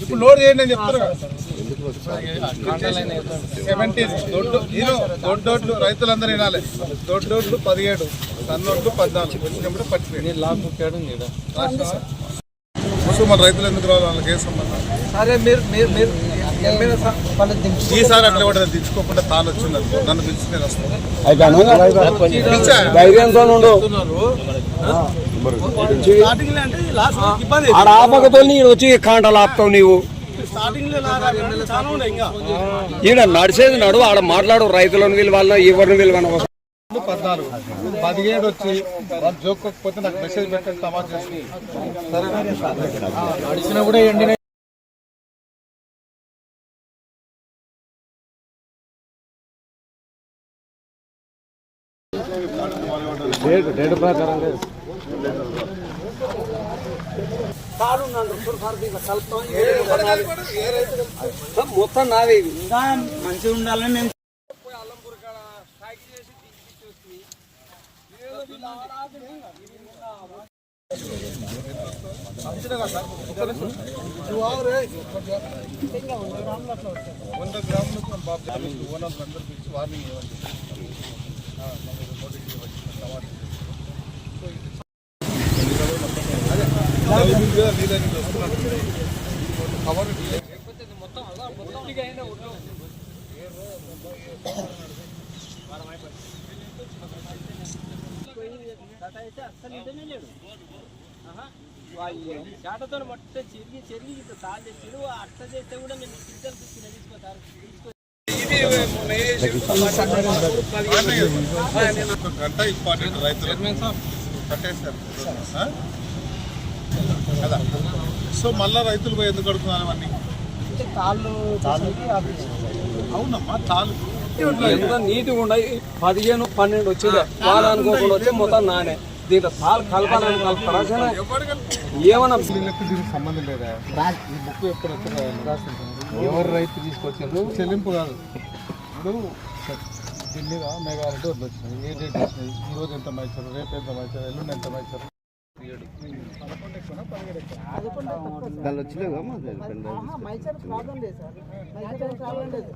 ఇప్పుడు లోడ్ చేయండి అని చెప్తారు సెవెంటీ దొడ్డు హీరో దొడ్డోడ్లు రైతులందరూ వినాలి. దొడ్డోడ్లు పదిహేడు సన్నోడ్లు పద్నాలుగు. వచ్చినప్పుడు పట్టిపోయి సో మన రైతులు ఎందుకు రావాలి? వాళ్ళకి ఏ సంబంధం? సరే మీరు మీరు. ఈసారి అట్లా కూడా దించుకోకుండా తాను వచ్చింది నన్ను పిలిచి? నేను వస్తాను ఆడ ఆపకతో నీడు వచ్చి కాంటలు ఆపుతావు నీవు. ఈడ నడిచేది నడు ఆడ మాట్లాడు రైతులను విలువలను ఎవరిని విలువను పద్నాలుగు. పదిహేడు వచ్చి వాళ్ళు జోక్కోకపోతే నాకు మెసేజ్ పెట్టండి తమాషా చేసి కూడా ఎండిన మొత్తం నావే ఇంకా మంచిగా ఉండాలని నేను వంద గ్రాములకు బాబు చెప్పి ఓనర్లు పిలిచి వార్నింగ్ ఇవ్వండి లిమిట్ మీద నీళ్ళని వస్తున్నట్టు. కవర్ చాటతో మొత్తం చెరిగి చెరిగి ఇట్లా సాల్ తెచ్చాడు అట్లా చేస్తే కూడా నేను పిల్లలు తీసుకుని తీసుకోతారు గంట ఇంపార్టెంట్ రైతులు కట్టేశారు? కదా? సో మళ్ళా రైతులు పోయి ఎందుకు అడుగుతున్నారు అవన్నీ? తాళ్ళు అవునమ్మా తాలు ఎంత నీట్గా ఉన్నాయి. పదిహేను పన్నెండు వచ్చింది. వాళ్ళు అనుకోకుండా వచ్చి మొత్తం నానే. దీంట్లో సాల్ కలపాలని కలుపుతారా సరే? ఏమన్నా దీనికి సంబంధం లేదా? ఈ బుక్ ఎప్పుడు వచ్చిందో ఎవరు రైతు తీసుకొచ్చారు? చెల్లింపు కాదు. ఇప్పుడు మీద మేఘాలంటే వడ్లు వచ్చినాయి ఏ డేట్ వచ్చినాయి? ఈ రోజు ఎంత మైచారు రేపు ఎంత మైచారు ఎల్లుండి ఎంత మైచారు పదిహేడు. ఎక్కువ. మైసర్ ప్రాబ్లం లేదు సార్. మైసర్ ప్రాబ్లం లేదు